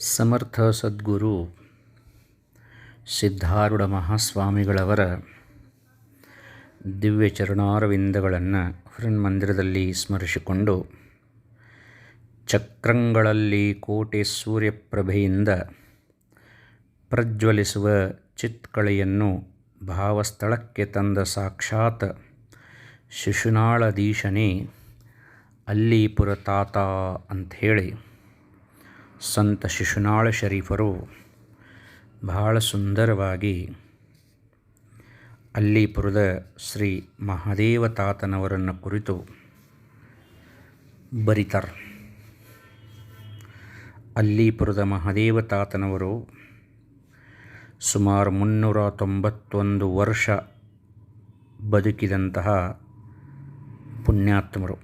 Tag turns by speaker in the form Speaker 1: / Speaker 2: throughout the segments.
Speaker 1: ಸಮರ್ಥ ಸದ್ಗುರು ಸಿದ್ಧಾರೂಢ ಮಹಾಸ್ವಾಮಿಗಳವರ ದಿವ್ಯ ಚರಣಾರವಿಂದಗಳನ್ನು ಹೃನ್ಮಂದಿರದಲ್ಲಿ ಸ್ಮರಿಸಿಕೊಂಡು ಚಕ್ರಂಗಳಲ್ಲಿ ಕೋಟೆ ಸೂರ್ಯಪ್ರಭೆಯಿಂದ ಪ್ರಜ್ವಲಿಸುವ ಚಿತ್ಕಳೆಯನ್ನು ಭಾವಸ್ಥಳಕ್ಕೆ ತಂದ ಸಾಕ್ಷಾತ್ ಶಿಶುನಾಳಧೀಶನೇ ಅಲ್ಲಿ ತಾತ ಅಂಥೇಳಿ. ಸಂತ ಶಿಶುನಾಳ ಶರೀಫರು ಬಹಳ ಸುಂದರವಾಗಿ ಅಲ್ಲಿಪುರದ ಶ್ರೀ ಮಹಾದೇವ ತಾತನವರನ್ನು ಕುರಿತು ಬರಿತಾರೆ. ಅಲ್ಲಿಪುರದ ಮಹಾದೇವ ತಾತನವರು ಸುಮಾರು ಮುನ್ನೂರ ತೊಂಬತ್ತೊಂದು ವರ್ಷ ಬದುಕಿದಂತಹ ಪುಣ್ಯಾತ್ಮರು.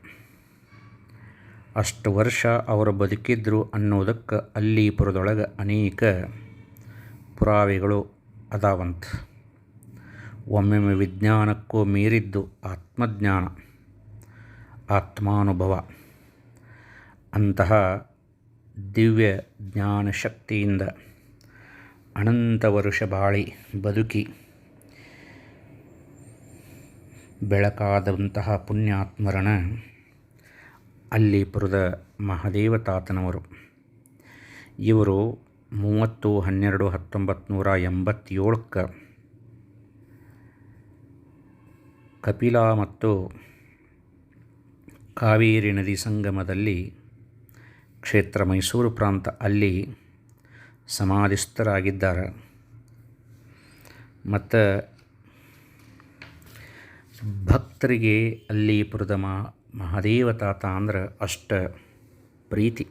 Speaker 1: ಅಷ್ಟು ವರ್ಷ ಅವರು ಬದುಕಿದ್ರು ಅನ್ನೋದಕ್ಕೆ ಅಲ್ಲೀಪುರದೊಳಗೆ ಅನೇಕ ಪುರಾವೆಗಳು ಅದಾವಂತ. ಒಮ್ಮೊಮ್ಮೆ ವಿಜ್ಞಾನಕ್ಕೂ ಮೀರಿದ್ದು ಆತ್ಮಜ್ಞಾನ, ಆತ್ಮಾನುಭವ. ಅಂತಹ ದಿವ್ಯ ಜ್ಞಾನ ಶಕ್ತಿಯಿಂದ ಅನಂತ ವರುಷ ಬಾಳಿ ಬದುಕಿ ಬೆಳಕಾದಂತಹ ಪುಣ್ಯಾತ್ಮರನ ಅಲ್ಲೀಪುರದ ಮಹಾದೇವ ತಾತನವರು ಇವರು ಮೂವತ್ತು ಹನ್ನೆರಡು ಹತ್ತೊಂಬತ್ತು ನೂರ ಎಂಬತ್ತೇಳಕ್ಕೆ ಕಪಿಲಾ ಮತ್ತು ಕಾವೇರಿ ನದಿ ಸಂಗಮದಲ್ಲಿ ಕ್ಷೇತ್ರ ಮೈಸೂರು ಪ್ರಾಂತ ಅಲ್ಲಿ ಸಮಾಧಿಸ್ಥರಾಗಿದ್ದಾರೆ. ಮತ್ತು ಭಕ್ತರಿಗೆ ಅಲ್ಲೀಪುರದ ಮಾ ಮಹಾದೇವ ತಾತ ಅಂದ್ರೆ ಅಷ್ಟ ಪ್ರೀತಿ.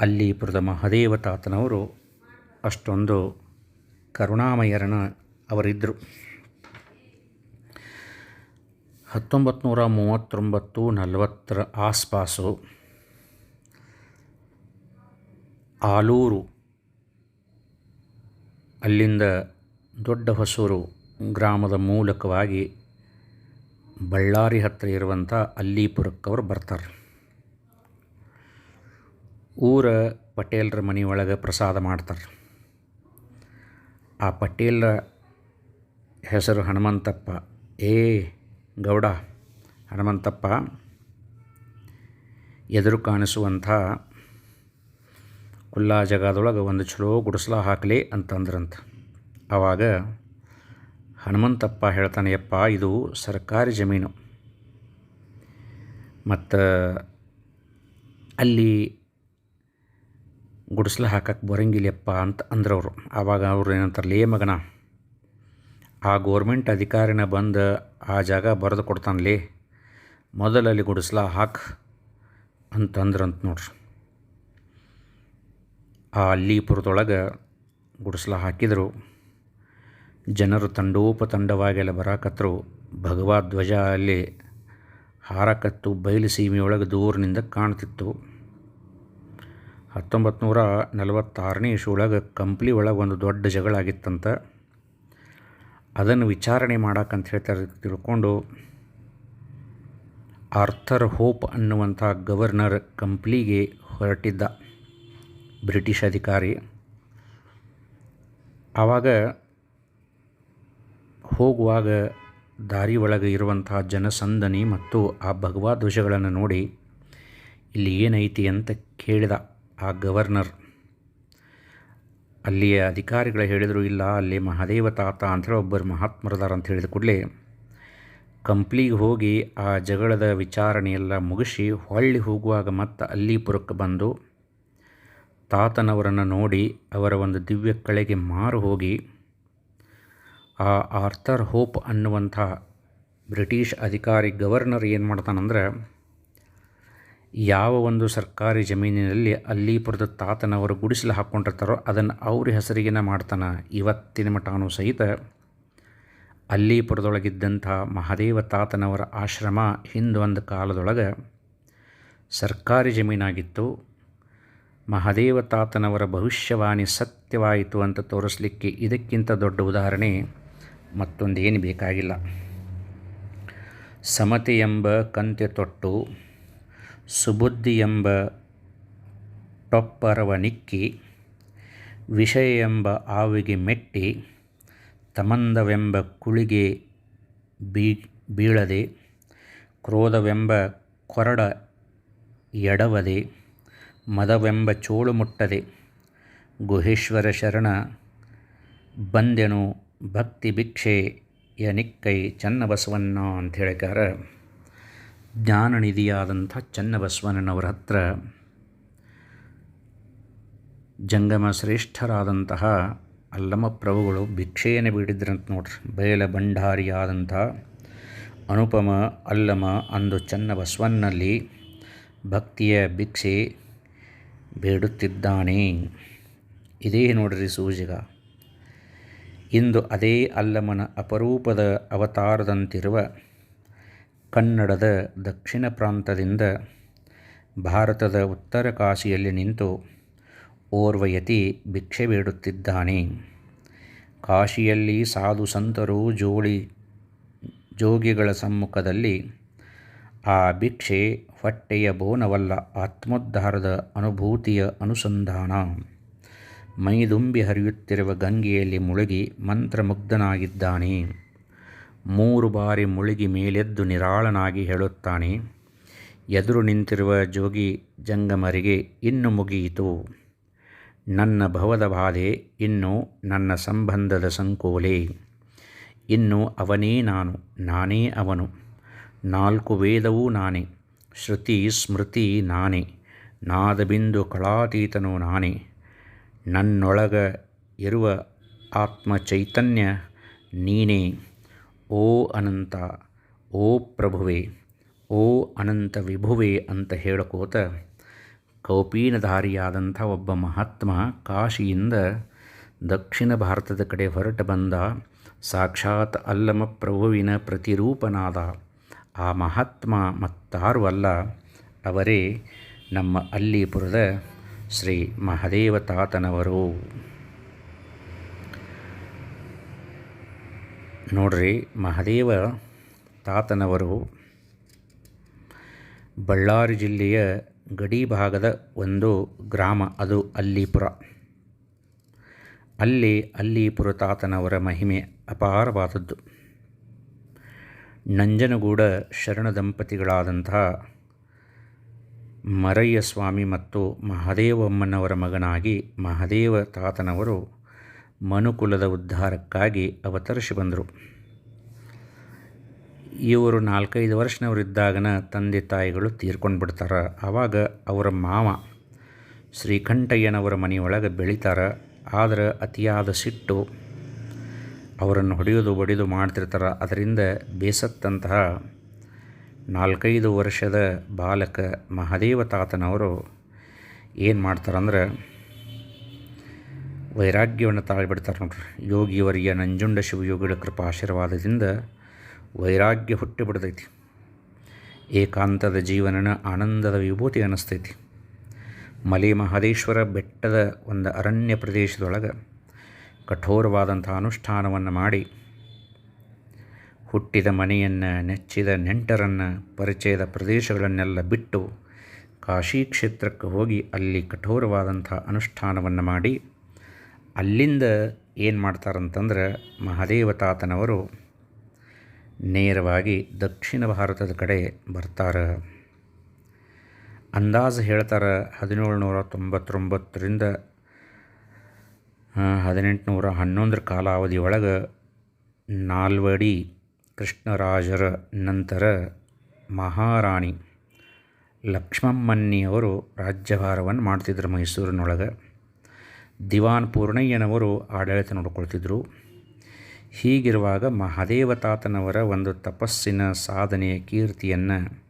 Speaker 1: ಅಲ್ಲೀಪುರದ ಮಹಾದೇವ ತಾತನವರು ಅಷ್ಟೊಂದು ಕರುಣಾಮಯರನ ಅವರಿದ್ದರು ಹತ್ತೊಂಬತ್ತು ನೂರ ಮೂವತ್ತೊಂಬತ್ತು ನಲವತ್ತರ ಆಸ್ಪಾಸು ಆಲೂರು, ಅಲ್ಲಿಂದ ದೊಡ್ಡ ಹೊಸೂರು ಗ್ರಾಮದ ಮೂಲಕವಾಗಿ ಬಳ್ಳಾರಿ ಹತ್ತಿರ ಇರುವಂಥ ಅಲ್ಲಿಪುರಕ್ಕವ್ರು ಬರ್ತಾರೆ. ಊರ ಪಟೇಲರ ಮನೆಯೊಳಗೆ ಪ್ರಸಾದ ಮಾಡ್ತಾರೆ. ಆ ಪಟೇಲರ ಹೆಸರು ಹನುಮಂತಪ್ಪ. ಏ, ಗೌಡ, ಹನುಮಂತಪ್ಪ, ಎದುರು ಕಾಣಿಸುವಂಥ ಕುಲ್ಲಾ ಜಗದೊಳಗೆ ಒಂದು ಚಲೋ ಗುಡಿಸ್ಲ ಹಾಕಲಿ ಅಂತಂದ್ರಂತ. ಆವಾಗ ಹನುಮಂತಪ್ಪ ಹೇಳ್ತಾನೆಯಪ್ಪ, ಇದು ಸರ್ಕಾರಿ ಜಮೀನು. ಮತ್ತು ಅಲ್ಲಿ ಗುಡಿಸ್ಲ ಹಾಕಕ್ಕೆ ಬರಂಗಿಲ್ಲಪ್ಪ ಅಂತ ಅಂದ್ರವರು. ಆವಾಗ ಅವರು ಏನಂತಾರೆ ಲೇ ಮಗನ, ಆ ಗೋರ್ಮೆಂಟ್ ಅಧಿಕಾರಿನ ಬಂದು ಆ ಜಾಗ ಬರೆದು ಕೊಡ್ತಾನಲೇ ಮೊದಲಲ್ಲಿ ಗುಡಿಸ್ಲ ಹಾಕ್ ಅಂತಂದ್ರಂತ ನೋಡ್ರಿ. ಆ ಅಲ್ಲಿಪುರದೊಳಗೆ ಗುಡಿಸ್ಲ ಹಾಕಿದರು. ಜನರು ತಂಡೋಪತಂಡವಾಗೆಲ್ಲ ಬರಾಕತ್ರು ಭಗವಾ ಧ್ವಜ ಅಲ್ಲಿ ಹಾರಕತ್ತು ಬಯಲು ಸೀಮೆಯೊಳಗೆ ದೂರಿನಿಂದ ಕಾಣ್ತಿತ್ತು. ಹತ್ತೊಂಬತ್ತು ನೂರ ನಲವತ್ತಾರನೇ ಒಳಗೆ ಕಂಪ್ಲಿ ಒಳಗೆ ಒಂದು ದೊಡ್ಡ ಜಗಳ ಆಗಿತ್ತಂತ ಅದನ್ನು ವಿಚಾರಣೆ ಮಾಡಕ್ಕಂತ ಹೇಳ್ತಾರೆ ತಿಳ್ಕೊಂಡು ಆರ್ಥರ್ ಹೋಪ್ ಅನ್ನುವಂಥ ಗವರ್ನರ್ ಕಂಪ್ಲಿಗೆ ಹೊರಟಿದ್ದ ಬ್ರಿಟಿಷ್ ಅಧಿಕಾರಿ. ಆವಾಗ ಹೋಗುವಾಗ ದಾರಿ ಒಳಗೆ ಇರುವಂತಹ ಜನಸಂದಣಿ ಮತ್ತು ಆ ಭಗವಾ ಧ್ವಜಗಳನ್ನು ನೋಡಿ, ಇಲ್ಲಿ ಏನೈತಿ ಅಂತ ಕೇಳಿದ ಆ ಗವರ್ನರ್. ಅಲ್ಲಿಯ ಅಧಿಕಾರಿಗಳು ಹೇಳಿದರು, ಇಲ್ಲ, ಅಲ್ಲಿ ಮಹಾದೇವ ತಾತ ಅಂಥೇಳಿ ಒಬ್ಬರು ಮಹಾತ್ಮರದಾರ ಅಂತ ಹೇಳಿದ ಕೂಡಲೇ, ಕಂಪ್ಲಿಗೆ ಹೋಗಿ ಆ ಜಗಳದ ವಿಚಾರಣೆಯೆಲ್ಲ ಮುಗಿಸಿ ಹೊಳ್ಳಿ ಹೋಗುವಾಗ ಮತ್ತೆ ಅಲ್ಲೀಪುರಕ್ಕೆ ಬಂದು, ತಾತನವರನ್ನು ನೋಡಿ ಅವರ ಒಂದು ದಿವ್ಯ ಕಳೆಗೆ ಮಾರು ಹೋಗಿ ಆ ಆರ್ಥರ್ ಹೋಪ್ ಅನ್ನುವಂಥ ಬ್ರಿಟಿಷ್ ಅಧಿಕಾರಿ ಗವರ್ನರ್ ಏನು ಮಾಡ್ತಾನಂದ್ರೆ, ಯಾವ ಒಂದು ಸರ್ಕಾರಿ ಜಮೀನಿನಲ್ಲಿ ಅಲ್ಲಿಪುರದ ತಾತನವರು ಗುಡಿಸಲು ಹಾಕ್ಕೊಂಡಿರ್ತಾರೋ ಅದನ್ನು ಅವ್ರ ಹೆಸರಿಗಿನ ಮಾಡ್ತಾನೆ. ಇವತ್ತಿನ ಮಟಾನು ಸಹಿತ ಅಲ್ಲಿಪುರದೊಳಗಿದ್ದಂಥ ಮಹಾದೇವ ತಾತನವರ ಆಶ್ರಮ ಹಿಂದೊಂದು ಕಾಲದೊಳಗೆ ಸರ್ಕಾರಿ ಜಮೀನಾಗಿತ್ತು. ಮಹಾದೇವ ತಾತನವರ ಭವಿಷ್ಯವಾಣಿ ಸತ್ಯವಾಯಿತು ಅಂತ ತೋರಿಸಲಿಕ್ಕೆ ಇದಕ್ಕಿಂತ ದೊಡ್ಡ ಉದಾಹರಣೆ ಮತ್ತೊಂದೇನು ಬೇಕಾಗಿಲ್ಲ. ಸಮತೆ ಎಂಬ ಕಂತೆ ತೊಟ್ಟು, ಸುಬುದ್ಧಿ ಎಂಬ ಟೊಪ್ಪರವ ನಿಕ್ಕಿ, ವಿಷಯ ಎಂಬ ಆವಿಗೆ ಮೆಟ್ಟಿ, ತಮಂದವೆಂಬ ಕುಳಿಗೆ ಬೀ, ಬೀಳದೆ, ಕ್ರೋಧವೆಂಬ ಕೊರಡ ಎಡವದೆ, ಮದವೆಂಬ ಚೋಳು ಮುಟ್ಟದೆ, ಗುಹೇಶ್ವರ ಶರಣ ಬಂದೆನು ಭಕ್ತಿ ಭಿಕ್ಷೆ ನಿಕ್ಕೈ ಚನ್ನಬಸವಣ್ಣ ಅಂತ ಹೇಳಿದ್ದಾರೆ ಜ್ಞಾನನಿಧಿಯಾದಂಥ ಚನ್ನಬಸವಣ್ಣನವರ ಹತ್ರ ಜಂಗಮ ಶ್ರೇಷ್ಠರಾದಂತಹ ಅಲ್ಲಮ ಪ್ರಭುಗಳು ಭಿಕ್ಷೆಯನ್ನು ಬೇಡಿದ್ರಂತ ನೋಡ್ರಿ. ಬಯಲ ಭಂಡಾರಿಯಾದಂಥ ಅನುಪಮ ಅಲ್ಲಮ ಅಂದು ಚನ್ನಬಸವನ್ನಲ್ಲಿ ಭಕ್ತಿಯ ಭಿಕ್ಷೆ ಬೇಡುತ್ತಿದ್ದಾನೆ. ಇದೇ ನೋಡ್ರಿ ಸೂಜಿಗ. ಇಂದು ಅದೇ ಅಲ್ಲಮನ ಅಪರೂಪದ ಅವತಾರದಂತಿರುವ ಕನ್ನಡದ ದಕ್ಷಿಣ ಪ್ರಾಂತದಿಂದ ಭಾರತದ ಉತ್ತರ ಕಾಶಿಯಲ್ಲಿ ನಿಂತು ಓರ್ವಯತಿ ಭಿಕ್ಷೆ ಬೇಡುತ್ತಿದ್ದಾನೆ. ಕಾಶಿಯಲ್ಲಿ ಸಾಧು ಸಂತರು ಜೋಳಿ ಜೋಗಿಗಳ ಸಮ್ಮುಖದಲ್ಲಿ ಆ ಭಿಕ್ಷೆ ಹೊಟ್ಟೆಯ ಬೋನವಲ್ಲ ಆತ್ಮೋದ್ಧಾರದ ಅನುಭೂತಿಯ ಅನುಸಂಧಾನ. ಮೈದುಂಬಿ ಹರಿಯುತ್ತಿರುವ ಗಂಗೆಯಲ್ಲಿ ಮುಳುಗಿ ಮಂತ್ರಮುಗ್ಧನಾಗಿದ್ದಾನೆ. ಮೂರು ಬಾರಿ ಮುಳುಗಿ ಮೇಲೆದ್ದು ನಿರಾಳನಾಗಿ ಹೇಳುತ್ತಾನೆ, ಎದುರು ನಿಂತಿರುವ ಜೋಗಿ ಜಂಗಮರಿಗೆ ಇನ್ನು ಮುಗಿಯಿತು. ನನ್ನ ಭವದ ಬಾಧೆ ಇನ್ನು ನನ್ನ ಸಂಬಂಧದ ಸಂಕೋಲೆ. ಇನ್ನು ಅವನೇ ನಾನು, ನಾನೇ ಅವನು. ನಾಲ್ಕು ವೇದವೂ ನಾನೇ, ಶ್ರುತಿ ಸ್ಮೃತಿ ನಾನೇ. ನಾದಬಿಂದು ಕಳಾತೀತನೂ ನಾನೇ. ನನ್ನೊಳಗ ಇರುವ ಆತ್ಮ ಚೈತನ್ಯ ನೀನೇ. ಓ ಅನಂತ, ಓ ಪ್ರಭುವೆ, ಓ ಅನಂತ ವಿಭುವೆ ಅಂತ ಹೇಳ್ಕೋತ ಕೌಪೀನಧಾರಿಯಾದಂಥ ಒಬ್ಬ ಮಹಾತ್ಮ ಕಾಶಿಯಿಂದ ದಕ್ಷಿಣ ಭಾರತದ ಕಡೆ ಹೊರಟು ಬಂದ ಸಾಕ್ಷಾತ್ ಅಲ್ಲಮ ಪ್ರಭುವಿನ ಪ್ರತಿರೂಪನಾದ ಆ ಮಹಾತ್ಮ ಮತ್ತಾರು ಅಲ್ಲ, ಅವರೇ ನಮ್ಮ ಅಲ್ಲಿಪುರದ ಶ್ರೀ ಮಹದೇವ ತಾತನವರು ನೋಡ್ರಿ ಮಹದೇವ ತಾತನವರು ಬಳ್ಳಾರಿ ಜಿಲ್ಲೆಯ ಗಡಿ ಭಾಗದ ಒಂದು ಗ್ರಾಮ, ಅದು ಅಲ್ಲಿಪುರ. ಅಲ್ಲಿ ಅಲ್ಲಿಪುರ ತಾತನವರ ಮಹಿಮೆ ಅಪಾರವಾದದ್ದು. ನಂಜನಗೂಡ ಶರಣ ದಂಪತಿಗಳಾದಂತಹ ಮರಯ್ಯ ಸ್ವಾಮಿ ಮತ್ತು ಮಹದೇವಮ್ಮನವರ ಮಗನಾಗಿ ಮಹದೇವ ತಾತನವರು ಮನುಕುಲದ ಉದ್ಧಾರಕ್ಕಾಗಿ ಅವತರಿಸಿ ಬಂದರು. ಇವರು ನಾಲ್ಕೈದು ವರ್ಷನವರಿದ್ದಾಗನ ತಂದೆ ತಾಯಿಗಳು ತೀರ್ಕೊಂಡು ಬಿಡ್ತಾರೆ. ಆವಾಗ ಅವರ ಮಾವ ಶ್ರೀಕಂಠಯ್ಯನವರ ಮನೆಯೊಳಗೆ ಬೆಳಿತಾರೆ. ಆದರೆ ಅತಿಯಾದ ಸಿಟ್ಟು ಅವರನ್ನು ಹೊಡೆಯೋದು ಬಡಿದು ಮಾಡ್ತಿರ್ತಾರೆ. ಅದರಿಂದ ಬೇಸತ್ತಂತಹ ನಾಲ್ಕೈದು ವರ್ಷದ ಬಾಲಕ ಮಹಾದೇವ ತಾತನವರು ಏನು ಮಾಡ್ತಾರಂದ್ರೆ ವೈರಾಗ್ಯವನ್ನು ತಾಳಿಬಿಡ್ತಾರೆ ನೋಡ್ರಿ. ಯೋಗಿಯವರಿಗೆ ನಂಜುಂಡ ಶಿವಯೋಗಿಗಳ ಕೃಪಾಶೀರ್ವಾದದಿಂದ ವೈರಾಗ್ಯ ಹುಟ್ಟಿಬಿಡ್ತೈತಿ ಏಕಾಂತದ ಜೀವನನ ಆನಂದದ ವಿಭೂತಿ ಅನ್ನಿಸ್ತೈತಿ. ಮಲೆ ಮಹದೇಶ್ವರ ಬೆಟ್ಟದ ಒಂದು ಅರಣ್ಯ ಪ್ರದೇಶದೊಳಗೆ ಕಠೋರವಾದಂಥ ಅನುಷ್ಠಾನವನ್ನು ಮಾಡಿ ಹುಟ್ಟಿದ ಮನೆಯನ್ನು, ನೆಚ್ಚಿದ ನೆಂಟರನ್ನು, ಪರಿಚಯದ ಪ್ರದೇಶಗಳನ್ನೆಲ್ಲ ಬಿಟ್ಟು ಕಾಶಿ ಕ್ಷೇತ್ರಕ್ಕೆ ಹೋಗಿ ಅಲ್ಲಿ ಕಠೋರವಾದಂಥ ಅನುಷ್ಠಾನವನ್ನು ಮಾಡಿ, ಅಲ್ಲಿಂದ ಏನು ಮಾಡ್ತಾರಂತಂದ್ರೆ ಮಹಾದೇವ ತಾತನವರು ನೇರವಾಗಿ ದಕ್ಷಿಣ ಭಾರತದ ಕಡೆ ಬರ್ತಾರೆ. ಅಂದಾಜು ಹೇಳ್ತಾರೆ ಹದಿನೇಳುನೂರ ತೊಂಬತ್ತೊಂಬತ್ತರಿಂದ ಹದಿನೆಂಟುನೂರ ಹನ್ನೊಂದರ ಕಾಲಾವಧಿ ಒಳಗೆ ನಾಲ್ವಡಿ ಕೃಷ್ಣರಾಜರ ನಂತರ ಮಹಾರಾಣಿ ಲಕ್ಷ್ಮಮ್ಮಣ್ಣಿಯವರು ರಾಜ್ಯಭಾರವನ್ನು ಮಾಡ್ತಿದ್ದರು ಮೈಸೂರಿನೊಳಗೆ. ದಿವಾನ್ ಪೂರ್ಣಯ್ಯನವರು ಆಡಳಿತ ನೋಡ್ಕೊಳ್ತಿದ್ರು. ಹೀಗಿರುವಾಗ ಮಹಾದೇವ ತಾತನವರ ಒಂದು ತಪಸ್ಸಿನ ಸಾಧನೆಯ ಕೀರ್ತಿಯನ್ನು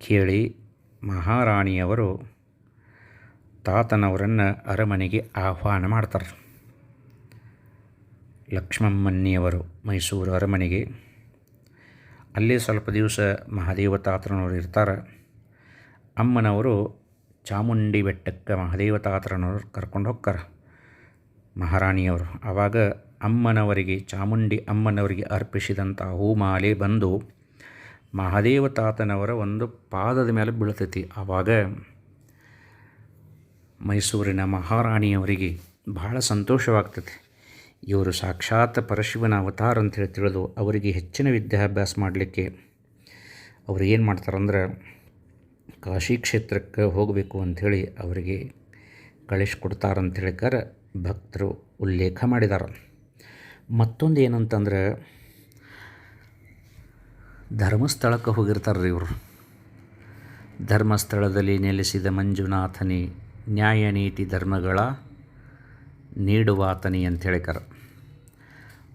Speaker 1: ಕೇಳಿ ಮಹಾರಾಣಿಯವರು ತಾತನವರನ್ನು ಅರಮನೆಗೆ ಆಹ್ವಾನ ಮಾಡ್ತಾರೆ. ಲಕ್ಷ್ಮಮ್ಮನ್ನಿಯವರು ಮೈಸೂರು ಅರಮನೆಗೆ ಅಲ್ಲೇ ಸ್ವಲ್ಪ ದಿವಸ ಮಹಾದೇವ ತಾತನವರು ಇರ್ತಾರೆ. ಅಮ್ಮನವರು ಚಾಮುಂಡಿ ಬೆಟ್ಟಕ್ಕೆ ಮಹಾದೇವ ತಾತನವರು ಕರ್ಕೊಂಡು ಹೋಗ್ತಾರೆ. ಮಹಾರಾಣಿಯವರು ಆವಾಗ ಅಮ್ಮನವರಿಗೆ, ಚಾಮುಂಡಿ ಅಮ್ಮನವರಿಗೆ ಅರ್ಪಿಸಿದಂಥ ಹೂಮಾಲೆ ಬಂದು ಮಹಾದೇವ ತಾತನವರ ಒಂದು ಪಾದದ ಮೇಲೆ ಬೀಳ್ತೈತಿ ಆವಾಗ ಮೈಸೂರಿನ ಮಹಾರಾಣಿಯವರಿಗೆ ಬಹಳ ಸಂತೋಷವಾಗ್ತದೆ ಇವರು ಸಾಕ್ಷಾತ್ ಪರಶಿವನ ಅವತಾರ ಅಂತೇಳಿ ತಿಳಿದು ಅವರಿಗೆ ಹೆಚ್ಚಿನ ವಿದ್ಯಾಭ್ಯಾಸ ಮಾಡಲಿಕ್ಕೆ ಅವರು ಏನು ಮಾಡ್ತಾರಂದ್ರೆ, ಕಾಶಿ ಕ್ಷೇತ್ರಕ್ಕೆ ಹೋಗಬೇಕು ಅಂಥೇಳಿ ಅವರಿಗೆ ಕಳಿಸ್ಕೊಡ್ತಾರಂಥೇಳಿಕರ ಭಕ್ತರು ಉಲ್ಲೇಖ ಮಾಡಿದ್ದಾರೆ ಮತ್ತೊಂದು ಏನಂತಂದ್ರೆ, ಧರ್ಮಸ್ಥಳಕ್ಕೆ ಹೋಗಿರ್ತಾರೆ ರೀ ಇವರು. ಧರ್ಮಸ್ಥಳದಲ್ಲಿ ನೆಲೆಸಿದ ಮಂಜುನಾಥನಿ ನ್ಯಾಯ ನೀತಿ ಧರ್ಮಗಳ ನೀಡುವಾತನಿ ಅಂತ ಹೇಳಿಕರ.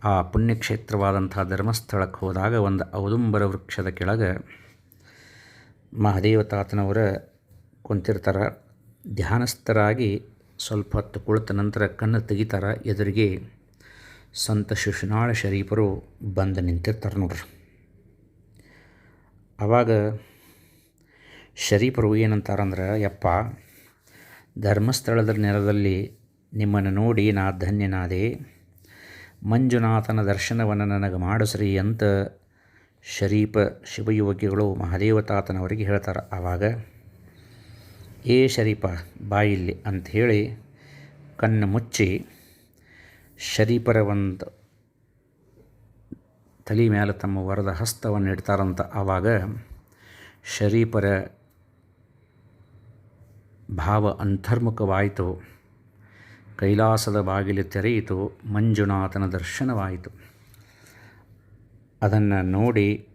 Speaker 1: ಆ ಪುಣ್ಯಕ್ಷೇತ್ರವಾದಂಥ ಧರ್ಮಸ್ಥಳಕ್ಕೆ ಹೋದಾಗ ಒಂದು ಔದುಂಬರ ವೃಕ್ಷದ ಕೆಳಗೆ ಮಹಾದೇವ ತಾತನವರ ಕುಂತಿರ್ತಾರೆ. ಧ್ಯಾನಸ್ಥರಾಗಿ ಸ್ವಲ್ಪ ಹೊತ್ತು ಕುಳಿತ ನಂತರ ಕಣ್ಣು ತೆಗಿತಾರ. ಎದುರಿಗೆ ಸಂತ ಶಿಶುನಾಳ ಶರೀಫರು ಬಂದು ನಿಂತಿರ್ತಾರೆ ನೋಡ್ರಿ. ಆವಾಗ ಶರೀಫರು ಏನಂತಾರಂದ್ರೆ, ಯಪ್ಪ, ಧರ್ಮಸ್ಥಳದ ನೆಲದಲ್ಲಿ ನಿಮ್ಮನ್ನು ನೋಡಿ ನಾ ಧನ್ಯನಾದೆ. ಮಂಜುನಾಥನ ದರ್ಶನವನ್ನು ನನಗೆ ಮಾಡಿಸ್ರಿ ಅಂತ ಶರೀಪ ಶಿವಯುವಕಿಗಳು ಮಹಾದೇವತಾತನವರಿಗೆ ಹೇಳ್ತಾರೆ. ಆವಾಗ, ಏ ಶರೀಪ ಬಾಯಿಲ್ಲಿ ಅಂಥೇಳಿ ಕಣ್ಣು ಮುಚ್ಚಿ ಶರೀಪರ ಒಂದು ತಲೆ ಮೇಲೆ ತಮ್ಮ ವರದ ಹಸ್ತವನ್ನು ಇಡ್ತಾರಂತ. ಆವಾಗ ಶರೀಪರ ಭಾವ ಅಂತರ್ಮುಖವಾಯಿತು. ಕೈಲಾಸದ ಬಾಗಿಲು ತೆರೆಯಿತು, ಮಂಜುನಾಥನ ದರ್ಶನವಾಯಿತು. ಅದನ್ನು ನೋಡಿ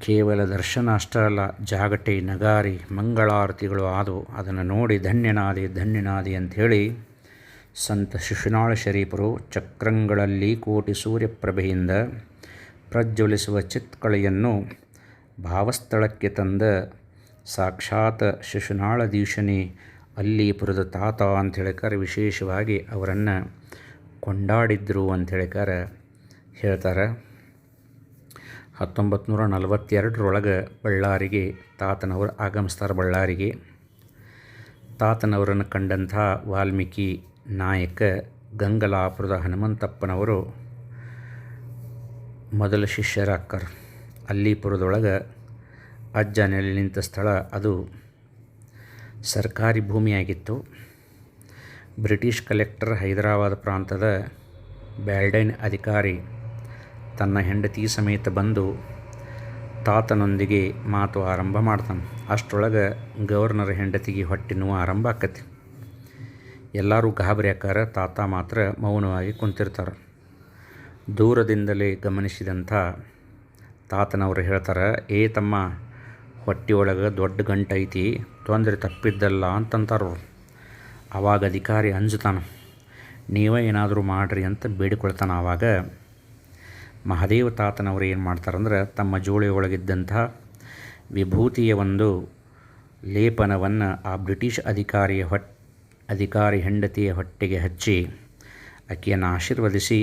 Speaker 1: ಕೇವಲ ದರ್ಶನ ಅಷ್ಟೇ ಅಲ್ಲ, ಜಾಗಟೆ, ನಗಾರಿ, ಮಂಗಳಾರತಿಗಳು ಆದವು. ಅದನ್ನು ನೋಡಿ ಧನ್ಯನಾದಿ ಧನ್ಯನಾದಿ ಅಂಥೇಳಿ ಸಂತ ಶಿಶುನಾಳ ಶರೀಫರು ಚಕ್ರಂಗಳಲ್ಲಿ ಕೋಟಿ ಸೂರ್ಯಪ್ರಭೆಯಿಂದ ಪ್ರಜ್ವಲಿಸುವ ಚಿತ್ಕಳೆಯನ್ನು ಭಾವಸ್ಥಳಕ್ಕೆ ತಂದ ಸಾಕ್ಷಾತ್ ಶಿಶುನಾಳ ದೀಶನಿ ಅಲ್ಲಿ ಪುರದ ತಾತ ಅಂತ ಹೇಳಿಕಾರೆ ವಿಶೇಷವಾಗಿ ಅವರನ್ನು ಕೊಂಡಾಡಿದ್ರು ಅಂತ ಹೇಳಿಕಾರೆ ಹೇಳ್ತಾರೆ. ಹತ್ತೊಂಬತ್ತು ನೂರ ನಲವತ್ತೆರಡರೊಳಗೆ ಬಳ್ಳಾರಿಗೆ ತಾತನವರು ಆಗಮಿಸ್ತಾರೆ ಬಳ್ಳಾರಿಗೆ. ತಾತನವರನ್ನು ಕಂಡಂಥ ವಾಲ್ಮೀಕಿ ನಾಯಕ ಗಂಗಲಾಪುರದ ಹನುಮಂತಪ್ಪನವರು ಮೊದಲ ಶಿಷ್ಯರಾಕ್ಕರು ಅಲ್ಲಿಪುರದೊಳಗೆ ಅಜ್ಜ ನೆಲೆ ನಿಂತ ಸ್ಥಳ ಅದು. ಸರ್ಕಾರಿ ಭೂಮಿಯಾಗಿತ್ತು. ಬ್ರಿಟಿಷ್ ಕಲೆಕ್ಟರ್ ಹೈದರಾಬಾದ್ ಪ್ರಾಂತದ ಬ್ಯಾಲ್ಡೈನ್ ಅಧಿಕಾರಿ ತನ್ನ ಹೆಂಡತಿ ಸಮೇತ ಬಂದು ತಾತನೊಂದಿಗೆ ಮಾತು ಆರಂಭ ಮಾಡ್ತಾನೆ. ಅಷ್ಟರೊಳಗೆ ಗವರ್ನರ್ ಹೆಂಡತಿಗೆ ಹೊಟ್ಟೆ ನೋವು ಆರಂಭ ಆಕತಿ. ಎಲ್ಲರೂ ಗಾಬರಿ ಆಕಾರ ತಾತ ಮಾತ್ರ ಮೌನವಾಗಿ ಕುಂತಿರ್ತಾರೆ. ದೂರದಿಂದಲೇ ಗಮನಿಸಿದಂಥ ತಾತನವರು ಹೇಳ್ತಾರೆ, ಏ ತಮ್ಮ, ಹೊಟ್ಟೆಯೊಳಗೆ ದೊಡ್ಡ ಗಂಟೈತಿ. ತೊಂದರೆ ತಪ್ಪಿದ್ದಲ್ಲ ಅಂತಂತಾರೆ ಆವಾಗ ಅಧಿಕಾರಿ ಅಂಜುತಾನೆ, ನೀವೇ ಏನಾದರೂ ಮಾಡಿರಿ ಅಂತ ಬೇಡಿಕೊಳ್ತಾನೆ ಆವಾಗ ಮಹಾದೇವ ತಾತನವರು ಏನು ಮಾಡ್ತಾರಂದ್ರೆ, ತಮ್ಮ ಜೋಳಿಯೊಳಗಿದ್ದಂಥ ವಿಭೂತಿಯ ಒಂದು ಲೇಪನವನ್ನು ಆ ಬ್ರಿಟಿಷ್ ಅಧಿಕಾರಿಯ ಹೊಟ್, ಅಧಿಕಾರಿ ಹೆಂಡತಿಯ ಹೊಟ್ಟೆಗೆ ಹಚ್ಚಿ, ಆಕೆಯನ್ನು ಆಶೀರ್ವದಿಸಿ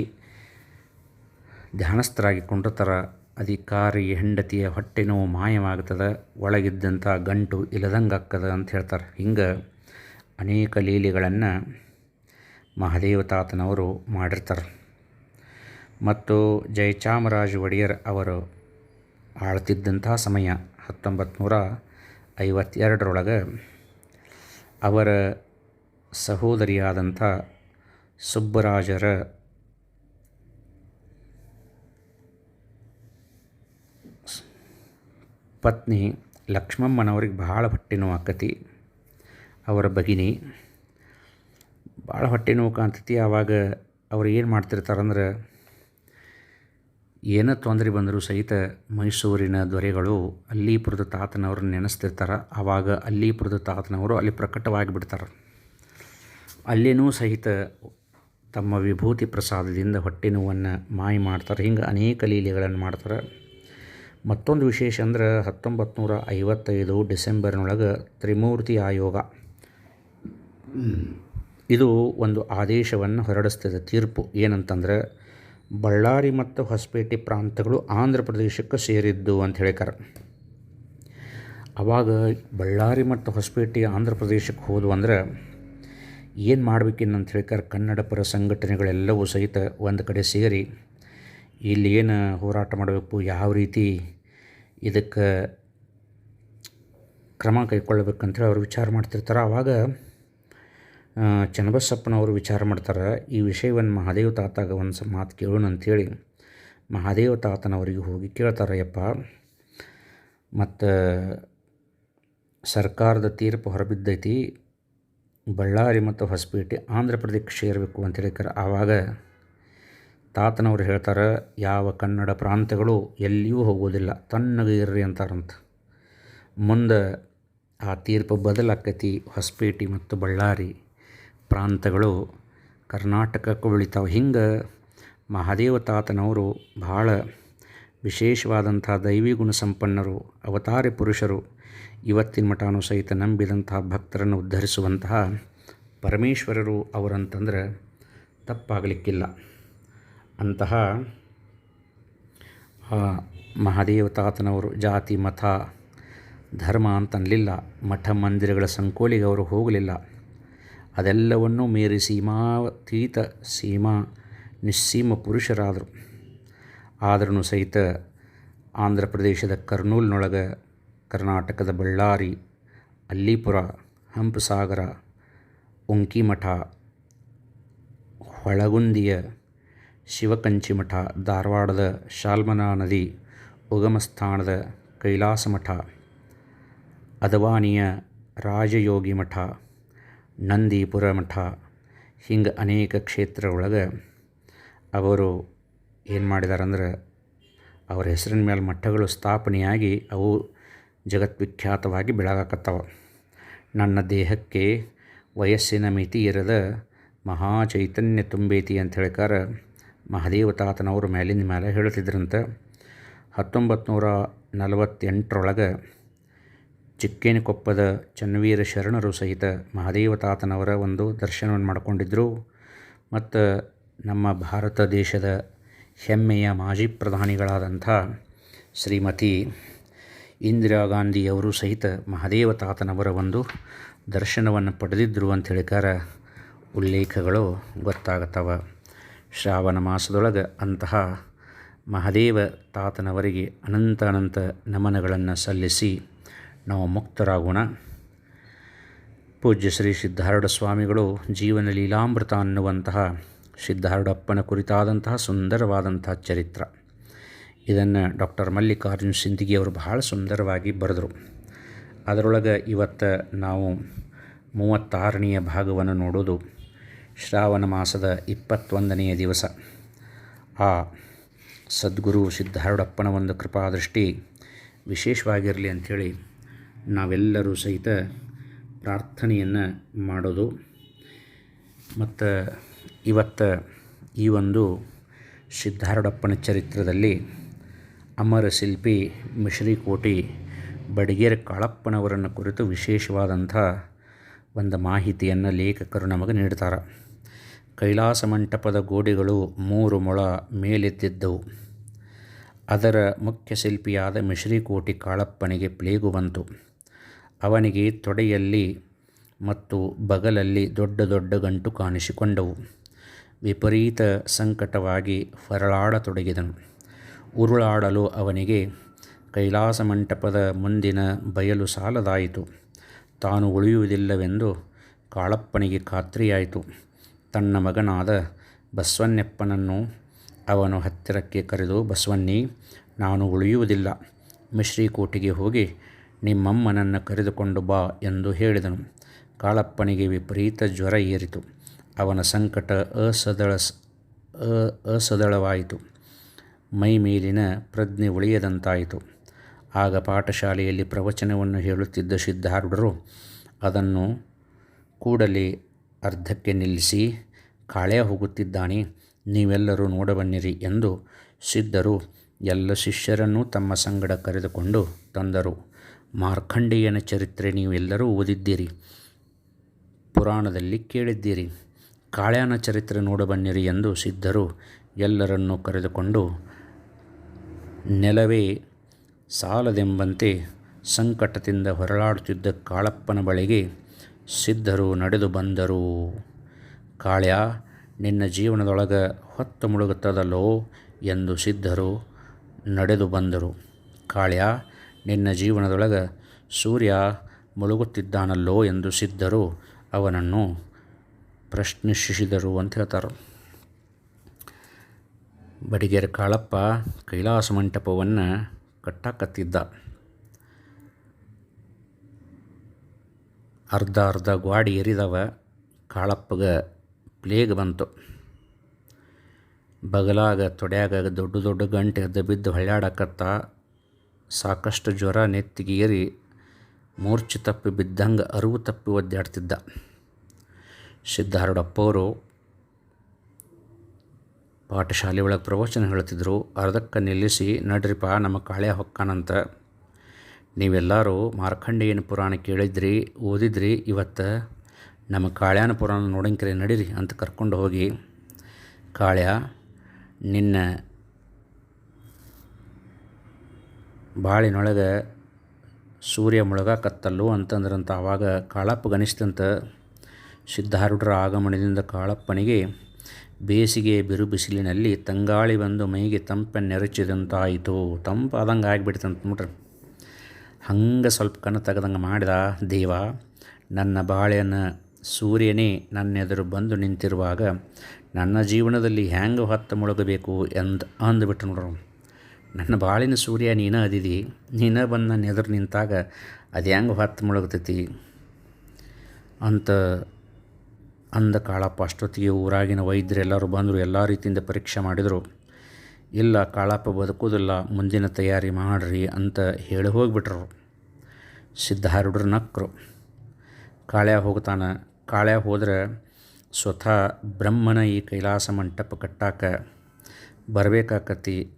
Speaker 1: ಧ್ಯಾನಸ್ಥರಾಗಿ ಕೊಂಡಿರ್ತಾರೆ ಅಧಿಕಾರಿ ಹೆಂಡತಿಯ ಹೊಟ್ಟೆ ನೋವು ಮಾಯವಾಗ್ತದೆ, ಒಳಗಿದ್ದಂಥ ಗಂಟು ಇಲ್ಲದಂಗೆ ಆಗ್ತದೆ ಅಂತ ಹೇಳ್ತಾರೆ. ಹಿಂಗೆ ಅನೇಕ ಲೀಲೆಗಳನ್ನು ಮಹಾದೇವ ತಾತನವರು ಮಾಡಿರ್ತಾರೆ. ಮತ್ತು ಜಯಚಾಮರಾಜ ಒಡೆಯರ್ ಅವರು ಆಳ್ತಿದ್ದಂಥ ಸಮಯ ಹತ್ತೊಂಬತ್ತು ನೂರ ಐವತ್ತೆರಡರೊಳಗೆ ಅವರ ಸಹೋದರಿಯಾದಂಥ ಸುಬ್ಬರಾಜರ ಪತ್ನಿ ಲಕ್ಷ್ಮಮ್ಮನವ್ರಿಗೆ ಭಾಳ ಹೊಟ್ಟೆ ನೋವು ಆಕತಿ. ಅವರ ಭಗಿನಿ ಭಾಳ ಹೊಟ್ಟೆ ನೋವು ಕಾಣ್ತತಿ. ಆವಾಗ ಅವ್ರು ಏನು ಮಾಡ್ತಿರ್ತಾರಂದ್ರೆ, ಏನೇ ತೊಂದರೆ ಬಂದರೂ ಸಹಿತ ಮೈಸೂರಿನ ದೊರೆಗಳು ಅಲ್ಲಿಪುರದ ತಾತನವ್ರನ್ನ ನೆನೆಸ್ತಿರ್ತಾರೆ. ಆವಾಗ ಅಲ್ಲಿಪುರದ ತಾತನವರು ಅಲ್ಲಿ ಪ್ರಕಟವಾಗಿ ಬಿಡ್ತಾರೆ ಅಲ್ಲಿನೂ ಸಹಿತ ತಮ್ಮ ವಿಭೂತಿ ಪ್ರಸಾದದಿಂದ ಹೊಟ್ಟೆ ನೋವನ್ನು ಮಾಯ ಮಾಡ್ತಾರೆ. ಹಿಂಗೆ ಅನೇಕ ಲೀಲೆಗಳನ್ನು ಮಾಡ್ತಾರೆ. ಮತ್ತೊಂದು ವಿಶೇಷ ಅಂದ್ರೆ ಹತ್ತೊಂಬತ್ತು ನೂರ ಐವತ್ತೈದು ಡಿಸೆಂಬರ್ನೊಳಗೆ ತ್ರಿಮೂರ್ತಿ ಆಯೋಗ. ಇದು ಒಂದು ಆದೇಶವನ್ನು ಹೊರಡಿಸ್ತದೆ ತೀರ್ಪು. ಏನಂತಂದ್ರೆ, ಬಳ್ಳಾರಿ ಮತ್ತು ಹೊಸಪೇಟೆ ಪ್ರಾಂತಗಳು ಆಂಧ್ರ ಪ್ರದೇಶಕ್ಕೆ ಸೇರಿದ್ದು ಅಂತ ಹೇಳ್ತಾರೆ ಆವಾಗ ಬಳ್ಳಾರಿ ಮತ್ತು ಹೊಸಪೇಟೆ ಆಂಧ್ರ ಪ್ರದೇಶಕ್ಕೆ ಹೋದ್ವು ಅಂದ್ರೆ, ಏನು ಮಾಡಬೇಕಿನ್ನಂತ ಹೇಳ್ತಾರೆ ಕನ್ನಡ ಪರ ಸಂಘಟನೆಗಳೆಲ್ಲವೂ ಸಹಿತ ಒಂದು ಕಡೆ ಸೇರಿ ಇಲ್ಲಿ ಏನು ಹೋರಾಟ ಮಾಡಬೇಕು? ಯಾವ ರೀತಿ ಇದಕ್ಕೆ ಕ್ರಮ ಕೈಗೊಳ್ಬೇಕಂತೇಳಿ ಅವರು ವಿಚಾರ ಮಾಡ್ತಿರ್ತಾರೆ. ಆವಾಗ ಚನ್ನಬಸಪ್ಪನವರು ವಿಚಾರ ಮಾಡ್ತಾರೆ, ಈ ವಿಷಯವನ್ನು ಮಹಾದೇವ ತಾತಾಗ ಒಂದು ಸ ಮಾತು ಕೇಳೋಣ ಅಂಥೇಳಿ ಮಹಾದೇವ ತಾತನವರಿಗೆ ಹೋಗಿ ಕೇಳ್ತಾರೆ, ಯಪ್ಪ, ಮತ್ತು ಸರ್ಕಾರದ ತೀರ್ಪು ಹೊರಬಿದ್ದೈತಿ, ಬಳ್ಳಾರಿ ಮತ್ತು ಹೊಸಪೇಟೆ ಆಂಧ್ರ ಪ್ರದೇಶ ಸೇರಬೇಕು ಅಂತ ಹೇಳಿಕರ ಆವಾಗ ತಾತನವ್ರು ಹೇಳ್ತಾರೆ, ಯಾವ ಕನ್ನಡ ಪ್ರಾಂತ್ಯಗಳು ಎಲ್ಲಿಯೂ ಹೋಗೋದಿಲ್ಲ ತಣ್ಣಗೆ ಇರ್ರಿ ಅಂತಾರಂತ. ಮುಂದೆ ಆ ತೀರ್ಪು ಬದಲಾಕತಿ, ಹೊಸಪೇಟೆ ಮತ್ತು ಬಳ್ಳಾರಿ ಪ್ರಾಂತಗಳು ಕರ್ನಾಟಕಕ್ಕೆ ಉಳಿತಾವೆ. ಹಿಂಗೆ ಮಹಾದೇವ ತಾತನವರು ಭಾಳ ವಿಶೇಷವಾದಂಥ ದೈವಿ ಗುಣ ಸಂಪನ್ನರು, ಅವತಾರಿ ಪುರುಷರು, ಇವತ್ತಿನ ಮಠಾನು ಸಹಿತ ನಂಬಿದಂತಹ ಭಕ್ತರನ್ನು ಉದ್ಧರಿಸುವಂತಹ ಪರಮೇಶ್ವರರು ಅವರಂತಂದರೆ ತಪ್ಪಾಗಲಿಕ್ಕಿಲ್ಲ. ಅಂತಹ ಮಹಾದೇವ ತಾತನವರು ಜಾತಿ, ಮತ, ಧರ್ಮ ಅಂತನಲಿಲ್ಲ. ಮಠ, ಮಂದಿರಗಳ ಸಂಕೋಲಿಗೆ ಅವರು ಹೋಗಲಿಲ್ಲ. ಅದೆಲ್ಲವನ್ನೂ ಮೀರಿ ಸೀಮಾತೀತ ಸೀಮಾ, ನಿಸ್ಸೀಮ ಪುರುಷರಾದರು. ಆದ್ರೂ ಸಹಿತ ಆಂಧ್ರ ಪ್ರದೇಶದ ಕರ್ನೂಲ್ನೊಳಗೆ ಕರ್ನಾಟಕದ ಬಳ್ಳಾರಿ, ಅಲ್ಲಿಪುರ ಹಂಪಸಾಗರ ಉಂಕಿಮಠ ಹೊಳಗುಂದಿಯ ಶಿವಕಂಚಿ ಮಠ ಧಾರವಾಡದ ಶಾಲ್ಮನಾ ನದಿ, ಉಗಮಸ್ಥಾನದ ಕೈಲಾಸ ಮಠ ಅದವಾನಿಯ ರಾಜಯೋಗಿ ಮಠ, ನಂದೀಪುರ ಮಠ, ಹಿಂಗೆ ಅನೇಕ ಕ್ಷೇತ್ರದೊಳಗೆ ಅವರು ಏನು ಮಾಡಿದಾರಂದ್ರೆ ಅವರ ಹೆಸರಿನ ಮೇಲೆ ಮಠಗಳು ಸ್ಥಾಪನೆಯಾಗಿ ಅವು ಜಗತ್ವಿಖ್ಯಾತವಾಗಿ ಬೆಳಗಾಕತ್ತವ. ನನ್ನ ದೇಹಕ್ಕೆ ವಯಸ್ಸಿನ ಮಿತಿ ಇರದ ಮಹಾ ಚೈತನ್ಯ ತುಂಬೈತಿ ಅಂತ ಹೇಳ್ಕಾರ ಮಹಾದೇವ ತಾತನವರು ಮೇಲಿನ ಮೇಲೆ ಹೇಳ್ತಿದ್ರಂತೆ ಹತ್ತೊಂಬತ್ತು ನೂರ ನಲವತ್ತೆಂಟರೊಳಗೆ ಚಿಕ್ಕೇನಕೊಪ್ಪದ ಚನ್ನವೀರ ಶರಣರು ಸಹಿತ ಮಹಾದೇವ ತಾತನವರ ಒಂದು ದರ್ಶನವನ್ನು ಮಾಡಿಕೊಂಡಿದ್ದರು ಮತ್ತು ನಮ್ಮ ಭಾರತ ದೇಶದ ಹೆಮ್ಮೆಯ ಮಾಜಿ ಪ್ರಧಾನಿಗಳಾದಂಥ ಶ್ರೀಮತಿ ಇಂದಿರಾ ಗಾಂಧಿಯವರು ಸಹಿತ ಮಹಾದೇವ ತಾತನವರ ಒಂದು ದರ್ಶನವನ್ನು ಪಡೆದಿದ್ದರು ಅಂತ ಹೇಳಿಕಾರ ಉಲ್ಲೇಖಗಳು ಗೊತ್ತಾಗತ್ತವ. ಶ್ರಾವಣ ಮಾಸದೊಳಗೆ ಅಂತಹ ಮಹಾದೇವ ತಾತನವರಿಗೆ ಅನಂತ ಅನಂತ ನಮನಗಳನ್ನು ಸಲ್ಲಿಸಿ ನಾವು ಮುಕ್ತರಾಗೋಣ. ಪೂಜ್ಯ ಶ್ರೀ ಸಿದ್ಧಾರೂಢ ಸ್ವಾಮಿಗಳು ಜೀವನ ಲೀಲಾಮೃತ ಅನ್ನುವಂತಹ ಸಿದ್ಧಾರೂಢಪ್ಪನ ಕುರಿತಾದಂತಹ ಸುಂದರವಾದಂತಹ ಚರಿತ್ರ. ಇದನ್ನು ಡಾಕ್ಟರ್ ಮಲ್ಲಿಕಾರ್ಜುನ್ ಸಿಂಧಿಗೆ ಅವರು ಬಹಳ ಸುಂದರವಾಗಿ ಬರೆದರು. ಅದರೊಳಗೆ ಇವತ್ತು ನಾವು ಮೂವತ್ತಾರನೆಯ ಭಾಗವನ್ನು ನೋಡೋದು. ಶ್ರಾವಣ ಮಾಸದ ಇಪ್ಪತ್ತೊಂದನೆಯ ದಿವಸ. ಆ ಸದ್ಗುರು ಸಿದ್ಧಾರೂಢಪ್ಪನ ಒಂದು ಕೃಪಾದೃಷ್ಟಿ ವಿಶೇಷವಾಗಿರಲಿ ಅಂಥೇಳಿ ನಾವೆಲ್ಲರೂ ಸಹಿತ ಪ್ರಾರ್ಥನೆಯನ್ನು ಮಾಡೋದು. ಮತ್ತು ಇವತ್ತು ಈ ಒಂದು ಸಿದ್ಧಾರೂಢಪ್ಪನ ಚರಿತ್ರದಲ್ಲಿ ಅಮರ ಶಿಲ್ಪಿ ಮಿಶ್ರಿಕೋಟಿ ಬಡಗೇರ ಕಾಳಪ್ಪನವರನ್ನು ಕುರಿತು ವಿಶೇಷವಾದಂಥ ಒಂದು ಮಾಹಿತಿಯನ್ನು ಲೇಖಕರು ನಮಗೆ ನೀಡ್ತಾರೆ. ಕೈಲಾಸ ಮಂಟಪದ ಗೋಡೆಗಳು ಮೂರು ಮೊಳ ಮೇಲೆದ್ದಿದ್ದವು ಅದರ ಮುಖ್ಯ ಶಿಲ್ಪಿಯಾದ ಮಿಶ್ರಿಕೋಟಿ ಕಾಳಪ್ಪನಿಗೆ ಪ್ಲೇಗು ಬಂತು. ಅವನಿಗೆ ತೊಡೆಯಲ್ಲಿ ಮತ್ತು ಬಗಲಲ್ಲಿ ದೊಡ್ಡ ದೊಡ್ಡ ಗಂಟು ಕಾಣಿಸಿಕೊಂಡವು. ವಿಪರೀತ ಸಂಕಟವಾಗಿ ಹೊರಳಾಡತೊಡಗಿದನು. ಉರುಳಾಡಲು ಅವನಿಗೆ ಕೈಲಾಸ ಮಂಟಪದ ಮುಂದಿನ ಬಯಲು ಸಾಲದಾಯಿತು. ತಾನು ಉಳಿಯುವುದಿಲ್ಲವೆಂದು ಕಾಳಪ್ಪನಿಗೆ ಖಾತ್ರಿಯಾಯಿತು. ತನ್ನ ಮಗನಾದ ಬಸವಣ್ಣಪ್ಪನನ್ನು ಅವನು ಹತ್ತಿರಕ್ಕೆ ಕರೆದು ಬಸವನ್ನಿ ನಾನು ಉಳಿಯುವುದಿಲ್ಲ. ಮಿಶ್ರೀಕೋಟಿಗೆ ಹೋಗಿ ನಿಮ್ಮಮ್ಮನನ್ನು ಕರೆದುಕೊಂಡು ಬಾ ಎಂದು ಹೇಳಿದನು. ಕಾಳಪ್ಪನಿಗೆ ವಿಪರೀತ ಜ್ವರ ಏರಿತು. ಅವನ ಸಂಕಟ ಅಸದಳ ಅಸದಳವಾಯಿತು. ಮೈ ಮೇಲಿನ ಪ್ರಜ್ಞೆ ಉಳಿಯದಂತಾಯಿತು. ಆಗ ಪಾಠಶಾಲೆಯಲ್ಲಿ ಪ್ರವಚನವನ್ನು ಹೇಳುತ್ತಿದ್ದ ಸಿದ್ಧಾರೂಢರು ಅದನ್ನು ಕೂಡಲೇ ಅರ್ಧಕ್ಕೆ ನಿಲ್ಲಿಸಿ, ಕಾಳೆ ಹೋಗುತ್ತಿದ್ದಾನೆ, ನೀವೆಲ್ಲರೂ ನೋಡಬನ್ನಿರಿ ಎಂದು ಸಿದ್ಧರು ಎಲ್ಲ ಶಿಷ್ಯರನ್ನೂ ತಮ್ಮ ಸಂಗಡ ಕರೆದುಕೊಂಡು ತಂದರು. ಮಾರ್ಕಂಡೇಯನ ಚರಿತ್ರೆ ನೀವೆಲ್ಲರೂ ಓದಿದ್ದೀರಿ, ಪುರಾಣದಲ್ಲಿ ಕೇಳಿದ್ದೀರಿ. ಕಾಳ್ಯಾನ ಚರಿತ್ರೆ ನೋಡಬನ್ನಿರಿ ಎಂದು ಸಿದ್ಧರು ಎಲ್ಲರನ್ನು ಕರೆದುಕೊಂಡು, ನೆಲವೇ ಸಾಲದೆಂಬಂತೆ ಸಂಕಟದಿಂದ ಹೊರಳಾಡುತ್ತಿದ್ದ ಕಾಳಪ್ಪನ ಬಳಿಗೆ ಸಿದ್ಧರು ನಡೆದು ಬಂದರು. ಕಾಳ್ಯ, ನಿನ್ನ ಜೀವನದೊಳಗೆ ಹೊತ್ತು ಮುಳುಗುತ್ತದಲ್ಲೋ? ಎಂದು ಸಿದ್ಧರು ನಡೆದು ಬಂದರು. ಕಾಳ್ಯ, ನಿನ್ನ ಜೀವನದೊಳಗೆ ಸೂರ್ಯ ಮುಳುಗುತ್ತಿದ್ದಾನಲ್ಲೋ? ಎಂದು ಸಿದ್ಧರು ಅವನನ್ನು ಪ್ರಶ್ನಿಸಿದರು ಅಂತ ಹೇಳ್ತಾರೆ. ಬಡಿಗೆರೆ ಕಾಳಪ್ಪ ಕೈಲಾಸ ಮಂಟಪವನ್ನು ಕಟ್ಟಾಕತ್ತಿದ್ದ. ಅರ್ಧ ಅರ್ಧ ಗ್ವಾಡಿ ಎರಿದವ ಕಾಳಪ್ಪಗೆ ಪ್ಲೇಗ್ ಬಂತು. ಬಗಲಾಗ ತೊಡ್ಯಾಗ ದೊಡ್ಡ ದೊಡ್ಡ ಗಂಟೆ ಎದ್ದು ಬಿದ್ದು ಹೊಳ್ಯಾಡಕತ್ತ ಸಾಕಷ್ಟು ಜ್ವರ ನೆತ್ತಿಗೆ ಏರಿ ಮೂರ್ಛೆ ತಪ್ಪಿ ಬಿದ್ದಂಗೆ ಅರಿವು ತಪ್ಪಿ ಒದ್ದಾಡ್ತಿದ್ದ. ಸಿದ್ಧಾರೂಢಪ್ಪವರು ಪಾಠಶಾಲೆ ಒಳಗೆ ಪ್ರವಚನ ಹೇಳ್ತಿದ್ರು, ಅರ್ಧಕ್ಕೆ ನಿಲ್ಲಿಸಿ ನಡ್ರಿಪ್ಪ ನಮ್ಮ ಕಾಳೆ ಹೊಕ್ಕಾನಂತ. ನೀವೆಲ್ಲರೂ ಮಾರ್ಕಂಡೇಯನ ಪುರಾಣ ಕೇಳಿದ್ರಿ, ಓದಿದ್ರಿ, ಇವತ್ತು ನಮ್ಮ ಕಾಳ್ಯಾನ ಪುರಾಣ ನೋಡಂಕ್ರೆ ನಡೀರಿ ಅಂತ ಕರ್ಕೊಂಡು ಹೋಗಿ, ಕಾಳ್ಯ, ನಿನ್ನ ಬಾಳಿನೊಳಗೆ ಸೂರ್ಯ ಮುಳುಗಾಕತ್ತಲ್ಲು ಅಂತಂದ್ರಂತ ಆವಾಗ ಕಾಳಪ್ಪ ಗನಿಸ್ತಂತ ಸಿದ್ಧಾರೂಢರ ಆಗಮನದಿಂದ ಕಾಳಪ್ಪನಿಗೆ ಬೇಸಿಗೆ ಬಿರು ಬಿಸಿಲಿನಲ್ಲಿ ತಂಗಾಳಿ ಬಂದು ಮೈಗೆ ತಂಪನ್ನೆರಚಿದಂತಾಯಿತು ತಂಪಾದಂಗೆ ಆಗಿಬಿಡ್ತಂತ ನೋಡ್ರಿ ಹಂಗೆ ಸ್ವಲ್ಪ ಕಣ್ಣು ತೆಗೆದಂಗೆ ಮಾಡಿದ, ದೇವ, ನನ್ನ ಬಾಳೆನ ಸೂರ್ಯನೇ ನನ್ನ ಎದುರು ಬಂದು ನಿಂತಿರುವಾಗ ನನ್ನ ಜೀವನದಲ್ಲಿ ಹ್ಯಾಂಗೆ ಹೊತ್ತು ಮುಳುಗಬೇಕು ಎಂದು ಅಂದುಬಿಟ್ಟು ನೋಡ್ರು ನನ್ನ ಬಾಳಿನ ಸೂರ್ಯ ನೀನ ಅದಿದಿ, ನೀನ ಬಂದು ನನ್ನ ಎದುರು ನಿಂತಾಗ ಅದು ಹೆಂಗೆ ಹೊತ್ತು ಮುಳುಗ್ತೈತಿ ಅಂತ ಅಂದ ಕಾಳಪ್ಪ ಅಷ್ಟೊತ್ತಿಗೆ ಊರಾಗಿನ ವೈದ್ಯರೆಲ್ಲರೂ ಬಂದರು. ಎಲ್ಲ ರೀತಿಯಿಂದ ಪರೀಕ್ಷೆ ಮಾಡಿದರು. ಇಲ್ಲ, ಕಾಳಪ್ಪ ಬದುಕೋದಿಲ್ಲ ಮುಂದಿನ ತಯಾರಿ ಮಾಡಿರಿ ಅಂತ ಹೇಳಿ ಹೋಗಿಬಿಟ್ರು. ಸಿದ್ಧಾರೂಢರು ನಕ್ಕರು ಕಾಳ್ಯ ಹೋಗ್ತಾನೆ. ಕಾಳ್ಯ ಹೋದರೆ ಸ್ವತಃ ಬ್ರಹ್ಮನ ಈ ಕೈಲಾಸ ಮಂಟಪ ಕಟ್ಟಾಕ ಬರಬೇಕಾಕತಿ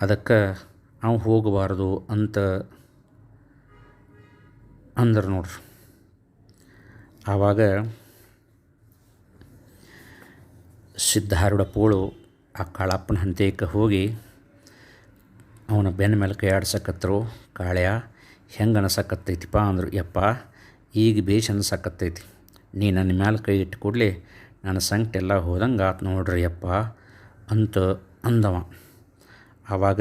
Speaker 1: ಅದಕ್ಕೆ ನಾವು ಹೋಗಬಾರ್ದು ಅಂತ ಅಂದ್ರೆ ನೋಡ್ರಿ. ಆವಾಗ ಸಿದ್ಧಾರೂಢ ಪೋಳು ಆ ಕಾಳಪ್ಪನ ಹಂತಕ್ಕೆ ಹೋಗಿ ಅವನ ಬೆನ್ನ ಮೇಲೆ ಕೈ ಆಡ್ಸಕತ್ತರು, ಕಾಳ್ಯ, ಹೆಂಗೆ ಅನಿಸಕತ್ತೈತಿಪ್ಪ? ಅಂದರು, ಯಪ್ಪ, ಈಗ ಬೇಷ್ ಅನಿಸಕತ್ತೈತಿ. ನೀ ನನ್ನ ಮ್ಯಾಲೆ ಕೈ ಇಟ್ಟು ಕೂಡಲೇ ನನ್ನ ಸಂಕಟ ಎಲ್ಲ ಹೋದಂಗೆ ಆತು ನೋಡ್ರಿ ಯಪ್ಪ, ಅಂತ ಅಂದವ. ಆವಾಗ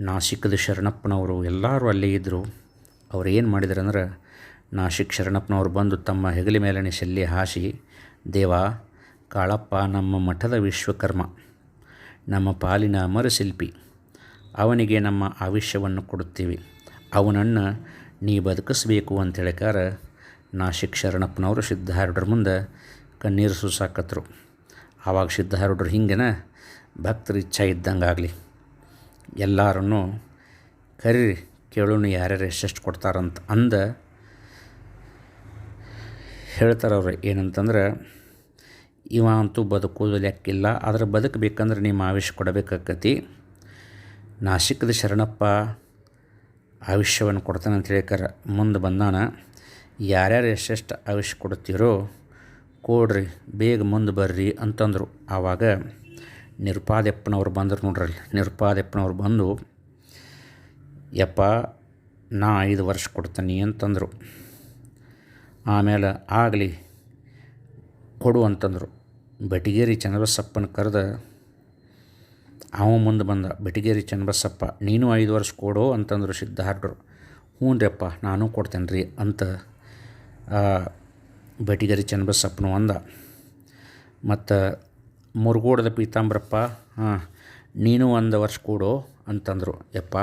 Speaker 1: ನಾಸಿಕದ ಶರಣಪ್ಪನವರು ಎಲ್ಲರೂ ಅಲ್ಲೇ ಇದ್ದರು ಅವ್ರು ಏನು ಮಾಡಿದ್ರು ಅಂದ್ರೆ ನಾಶಿಕ್ ಶರಣಪ್ಪನವರು ಬಂದು ತಮ್ಮ ಹೆಗಲಿ ಮೇಲನೆ ಶಲ್ಲಿ ಹಾಸಿ ದೇವ, ಕಾಳಪ್ಪ ನಮ್ಮ ಮಠದ ವಿಶ್ವಕರ್ಮ, ನಮ್ಮ ಪಾಲಿನ ಅಮರಶಿಲ್ಪಿ, ಅವನಿಗೆ ನಮ್ಮ ಆವಿಷ್ಯವನ್ನು ಕೊಡುತ್ತೀವಿ. ಅವನನ್ನು ನೀ ಬದುಕಿಸ್ಬೇಕು ಅಂತ ಹೇಳಿಕಾರ ನಾಶಿಕ್ ಶರಣಪ್ಪನವರು ಸಿದ್ಧಾರೂಢರ ಮುಂದೆ ಕಣ್ಣೀರು ಸೂಸಾಕತ್ರು. ಆವಾಗ ಸಿದ್ಧಾರೂಢರು ಹಿಂಗೆನ, ಭಕ್ತರ ಇಚ್ಛೆ ಇದ್ದಂಗೆ ಆಗಲಿ ಎಲ್ಲರನ್ನು ಕರೀರಿ ಕೇಳೋಣ ಯಾರ್ಯಾರು ಎಷ್ಟೆಷ್ಟು ಕೊಡ್ತಾರಂತ ಅಂದ ಹೇಳ್ತಾರೆ ಅವರು ಏನಂತಂದ್ರೆ, ಇವ ಅಂತೂ ಬದುಕೋದು ಲೆಕ್ಕಿಲ್ಲ ಆದರೆ ಬದುಕಬೇಕಂದ್ರೆ ನಿಮ್ಮ ಆವಿಷ್ಯ ಕೊಡಬೇಕಾಕತಿ ನಾಶಿಕದ ಶರಣಪ್ಪ ಆವಿಷ್ಯವನ್ನು ಕೊಡ್ತಾನೆ ಅಂತ ಹೇಳ್ಕಾರ ಮುಂದೆ ಬಂದಾನ, ಯಾರ್ಯಾರು ಎಷ್ಟೆಷ್ಟು ಆವಿಷ್ ಕೊಡ್ತೀರೋ, ಕೊಡ್ರಿ, ಬೇಗ ಮುಂದೆ ಬರ್ರಿ ಅಂತಂದರು. ಆವಾಗ ನಿರುಪಾದೆಪ್ಪನವ್ರು ಬಂದರು ನೋಡ್ರಲ್ಲಿ, ನಿರುಪಾದೆಪ್ಪನವ್ರು ಬಂದು, ಯಪ್ಪ, ನಾ ಐದು ವರ್ಷ ಕೊಡ್ತೀನಿ ಅಂತಂದರು. ಆಮೇಲೆ ಆಗಲಿ ಕೊಡು ಅಂತಂದರು ಬೆಟಗೇರಿ ಚನ್ನಬಸಪ್ಪನ ಕರೆದ, ಅವ ಮುಂದೆ ಬಂದ ಬೆಟಗೇರಿ ಚನ್ನಬಸಪ್ಪ, ನೀನು ಐದು ವರ್ಷ ಕೊಡು ಅಂತಂದರು ಸಿದ್ಧಾರ್ಥರು. ಹ್ಞೂ ರೀಪ್ಪ ನಾನು ಕೊಡ್ತೇನೆ ರೀ ಅಂತ ಬೆಟಗೇರಿ ಚನ್ನಬಸಪ್ಪನು ಅಂದ. ಮತ್ತು, ಮುರುಗೋಡದ ಪೀತಾಂಬ್ರಪ್ಪ, ಹಾಂ, ನೀನು ಒಂದು ವರ್ಷ ಕೊಡು ಅಂತಂದರು. ಯಪ್ಪ,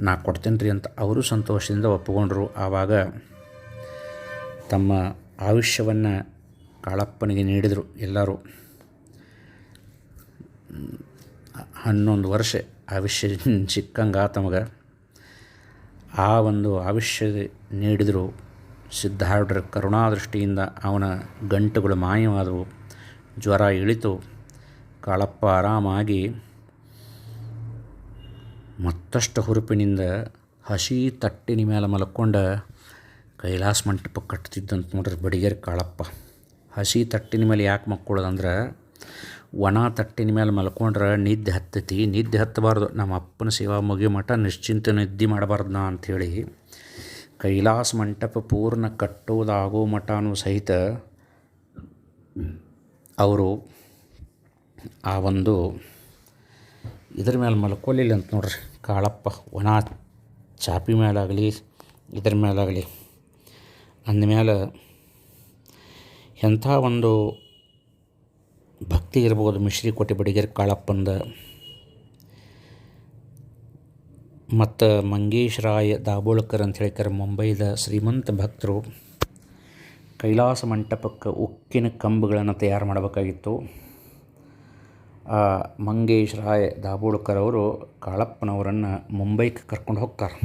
Speaker 1: ನಾ ಕೊಡ್ತೇನೆ ರೀ ಅಂತ ಅವರು ಸಂತೋಷದಿಂದ ಒಪ್ಪಿಕೊಂಡ್ರು. ಆವಾಗ ತಮ್ಮ ಆಯುಷ್ಯವನ್ನು ಕಾಳಪ್ಪನಿಗೆ ನೀಡಿದರು ಎಲ್ಲರೂ. ಹನ್ನೊಂದು ವರ್ಷ ಆಯುಷ್ಯ ಸಿಕ್ಕಂಗೆ ತಮಗೆ. ಆ ಒಂದು ಆಯುಷ್ಯ ನೀಡಿದರು ಸಿದ್ಧಾರ್ಢರ ಕರುಣಾದೃಷ್ಟಿಯಿಂದ ಅವನ ಗಂಟುಗಳು ಮಾಯವಾದವು. ಜ್ವರ ಇಳಿತು. ಕಾಳಪ್ಪ ಆರಾಮಾಗಿ ಮತ್ತಷ್ಟು ಹುರುಪಿನಿಂದ ಹಸಿ ತಟ್ಟಿನ ಮೇಲೆ ಮಲ್ಕೊಂಡ ಕೈಲಾಸ ಮಂಟಪ ಕಟ್ತಿದ್ದಂತ ನೋಡ್ರಿ ಬಡಿಗೇರಿ ಕಾಳಪ್ಪ. ಹಸಿ ತಟ್ಟಿನ ಮೇಲೆ ಯಾಕೆ ಮಕ್ಕೊಳ್ಳೋದಂದ್ರೆ ಒಣ ತಟ್ಟಿನ ಮೇಲೆ ಮಲ್ಕೊಂಡ್ರೆ ನಿದ್ದೆ ಹತ್ತೈತಿ. ನಿದ್ದೆ ಹತ್ತಬಾರ್ದು. ನಮ್ಮ ಅಪ್ಪನ ಸೇವಾ ಮುಗಿ ಮಠ ನಿಶ್ಚಿಂತ ನಿದ್ದೆ ಮಾಡಬಾರ್ದು ನಾ ಅಂಥೇಳಿ ಕೈಲಾಸ ಮಂಟಪ ಪೂರ್ಣ ಕಟ್ಟೋದಾಗೋ ಮಠನೂ ಸಹಿತ ಅವರು ಆ ಒಂದು ಇದ್ರ ಮೇಲೆ ಮಲ್ಕೊಳ್ಳಿಲ್ಲ ಅಂತ ನೋಡ್ರಿ ಕಾಳಪ್ಪ. ಒಣ ಚಾಪಿ ಮೇಲಾಗಲಿ, ಇದ್ರ ಮೇಲಾಗಲಿ. ಅಂದಮೇಲೆ ಎಂಥ ಒಂದು ಭಕ್ತಿ ಇರ್ಬೋದು ಮಿಶ್ರಿಕೋಟೆ ಬಡಿಗೇರ್ ಕಾಳಪ್ಪಂದ. ಮತ್ತು ಮಂಗೇಶ್ ರಾಯ್ ದಾಬೋಳ್ಕರ್ ಅಂತ ಹೇಳ್ತಾರೆ ಮುಂಬೈದ ಶ್ರೀಮಂತ ಭಕ್ತರು ಕೈಲಾಸ ಮಂಟಪಕ್ಕೆ ಉಕ್ಕಿನ ಕಂಬಗಳನ್ನು ತಯಾರು ಮಾಡಬೇಕಾಗಿತ್ತು. ಮಂಗೇಶ್ ರಾಯ್ ದಾಬೋಳ್ಕರ್ ಅವರು ಕಾಳಪ್ಪನವರನ್ನು ಮುಂಬೈಗೆ ಕರ್ಕೊಂಡು ಹೋಗ್ತಾರೆ.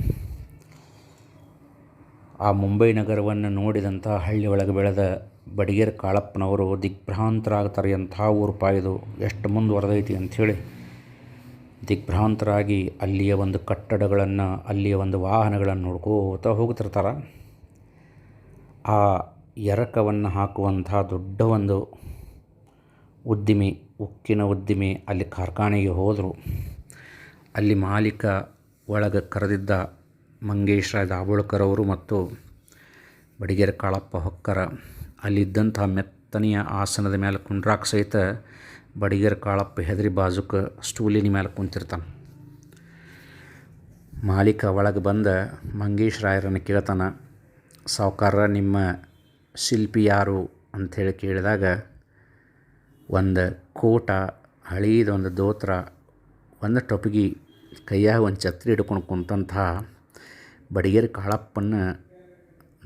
Speaker 1: ಆ ಮುಂಬೈ ನಗರವನ್ನು ನೋಡಿದಂಥ ಹಳ್ಳಿ ಒಳಗೆ ಬೆಳೆದ ಬಡಿಗೇರ್ ಕಾಳಪ್ಪನವರು ದಿಗ್ಭ್ರಾಂತರಾಗ್ತಾರೆ ಎಂಥ ಊರುಪ ಇದು. ಎಷ್ಟು ಮುಂದುವರೆದೈತಿ ಅಂಥೇಳಿ ದಿಗ್ಭ್ರಾಂತರಾಗಿ ಅಲ್ಲಿಯ ಒಂದು ಕಟ್ಟಡಗಳನ್ನು, ಅಲ್ಲಿಯ ಒಂದು ವಾಹನಗಳನ್ನು ನೋಡ್ಕೋತಾ ಹೋಗ್ತಿರ್ತಾರೆ. ಆ ಎರಕವನ್ನು ಹಾಕುವಂಥ ದೊಡ್ಡ ಒಂದು ಉದ್ದಿಮೆ, ಉಕ್ಕಿನ ಉದ್ದಿಮೆ ಅಲ್ಲಿ ಕಾರ್ಖಾನೆಗೆ ಹೋದರು. ಅಲ್ಲಿ ಮಾಲೀಕ ಒಳಗೆ ಕರೆದಿದ್ದ ಮಂಗೇಶ್ ದಾಬೋಳ್ಕರ್ ಅವರು ಮತ್ತು ಬಡಿಗೆರೆ ಕಾಳಪ್ಪ ಹೊಕ್ಕರ ಅಲ್ಲಿದ್ದಂಥ ಮೆತ್ತನೆಯ ಆಸನದ ಮೇಲೆ ಕುಂಡ್ರಾಕ್ ಸಹಿತ ಬಡಿಗೆರೆ ಕಾಳಪ್ಪ ಹೆದರಿ ಬಾಜುಕ ಸ್ಟೂಲಿನ ಮೇಲೆ ಕುಂತಿರ್ತಾನೆ. ಮಾಲೀಕ ಒಳಗೆ ಬಂದ ಮಂಗೇಶ್ ರಾಯರನ್ನು ಕೇಳ್ತಾನ ಸಾವುಕಾರ ನಿಮ್ಮ ಶಿಲ್ಪಿ ಯಾರು? ಅಂಥೇಳಿ ಕೇಳಿದಾಗ, ಒಂದು ಕೋಟ ಹಳೀದ ಒಂದು ದೋತ್ರ, ಒಂದು ಟೊಪ್ಗಿ ಕೈಯಾಗ ಒಂದು ಛತ್ರಿ ಹಿಡ್ಕೊಂಡು ಕುಂತಂಥ ಬಡಿಗೇರಿ ಕಾಳಪ್ಪನ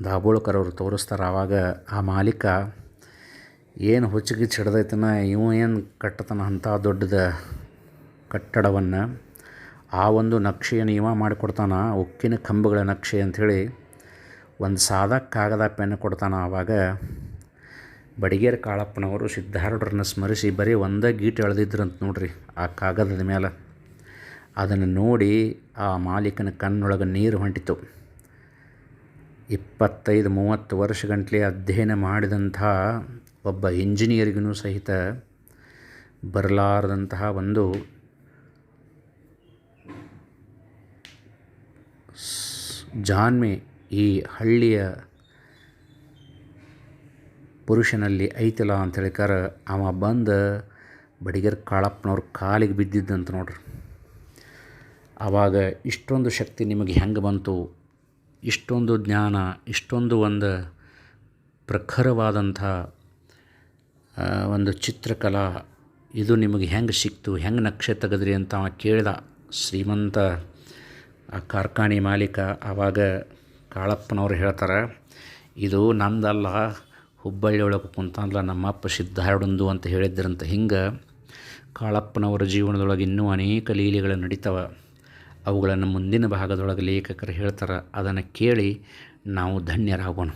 Speaker 1: ದಾಬೋಳ್ಕರ್ ಅವರು ತೋರಿಸ್ತಾರೆ ಆವಾಗ ಆ ಮಾಲೀಕ, ಏನು ಹುಚ್ಚುಗಿಚ್ಚು ಹಿಡ್ದೈತನ? ಇವ ಏನು ಕಟ್ಟತನ ಅಂಥ ದೊಡ್ಡದ ಕಟ್ಟಡವನ್ನು? ಆ ಒಂದು ನಕ್ಷೆಯನ್ನು ಇವ ಮಾಡಿಕೊಡ್ತಾನ? ಉಕ್ಕಿನ ಕಂಬಗಳ ನಕ್ಷೆ ಅಂಥೇಳಿ ಒಂದು ಸಾದ ಕಾಗದ ಪೆನ್ ಕೊಡ್ತಾನ ಆವಾಗ ಬಡಿಗೇರ್ ಕಾಳಪ್ಪನವರು ಸಿದ್ಧಾರೂಢರನ್ನ ಸ್ಮರಿಸಿ ಬರೀ ಒಂದೇ ಗೀಟ್ ಎಳೆದಿದ್ರಂತ ನೋಡ್ರಿ ಆ ಕಾಗದದ ಮೇಲೆ ಅದನ್ನು ನೋಡಿ ಆ ಮಾಲೀಕನ ಕಣ್ಣೊಳಗೆ ನೀರು ಹೊಂಟಿತು. ಇಪ್ಪತ್ತೈದು, ಮೂವತ್ತು ವರ್ಷಗಂಟ್ಲೆ ಅಧ್ಯಯನ ಮಾಡಿದಂತಹ ಒಬ್ಬ ಇಂಜಿನಿಯರಿಗೂ ಸಹಿತ ಬರಲಾರದಂತಹ ಒಂದು ಜಾನ್ಮೆ ಈ ಹಳ್ಳಿಯ ಪುರುಷನಲ್ಲಿ ಐತಿಲ್ಲ ಅಂತ ಹೇಳಿಕಾರ ಅವ ಬಂದು ಬಡಿಗೇರ್ ಕಾಳಪ್ಪನವ್ರ ಕಾಲಿಗೆ ಬಿದ್ದಿದ್ದಂತ ನೋಡ್ರಿ. ಆವಾಗ ಇಷ್ಟೊಂದು ಶಕ್ತಿ ನಿಮಗೆ ಹೆಂಗೆ ಬಂತು? ಇಷ್ಟೊಂದು ಜ್ಞಾನ, ಇಷ್ಟೊಂದು ಒಂದು ಪ್ರಖರವಾದಂಥ ಒಂದು ಚಿತ್ರಕಲಾ ಇದು ನಿಮಗೆ ಹೆಂಗೆ ಸಿಕ್ತು? ಹೆಂಗೆ ನಕ್ಷೆ ತೆಗೆದ್ರಿ ಅಂತ ಅವ ಕೇಳಿದ. ಶ್ರೀಮಂತ, ಆ, ಕಾರ್ಖಾನೆ ಮಾಲೀಕ ಆವಾಗ ಕಾಳಪ್ಪನವ್ರು ಹೇಳ್ತಾರೆ, ಇದು ನಂದಲ್ಲ, ಹುಬ್ಬಳ್ಳಿ ಒಳಗೆ ಕುಂತಲ್ಲ ನಮ್ಮಪ್ಪ ಸಿದ್ಧಾರೂಢಂದು ಅಂತ ಹೇಳಿದ್ರಂತ ಹಿಂಗೆ ಕಾಳಪ್ಪನವರ ಜೀವನದೊಳಗೆ ಇನ್ನೂ ಅನೇಕ ಲೀಲೆಗಳು ನಡೀತವೆ. ಅವುಗಳನ್ನು ಮುಂದಿನ ಭಾಗದೊಳಗೆ ಲೇಖಕರು ಹೇಳ್ತಾರೆ ಅದನ್ನು ಕೇಳಿ ನಾವು ಧನ್ಯರಾಗೋಣ.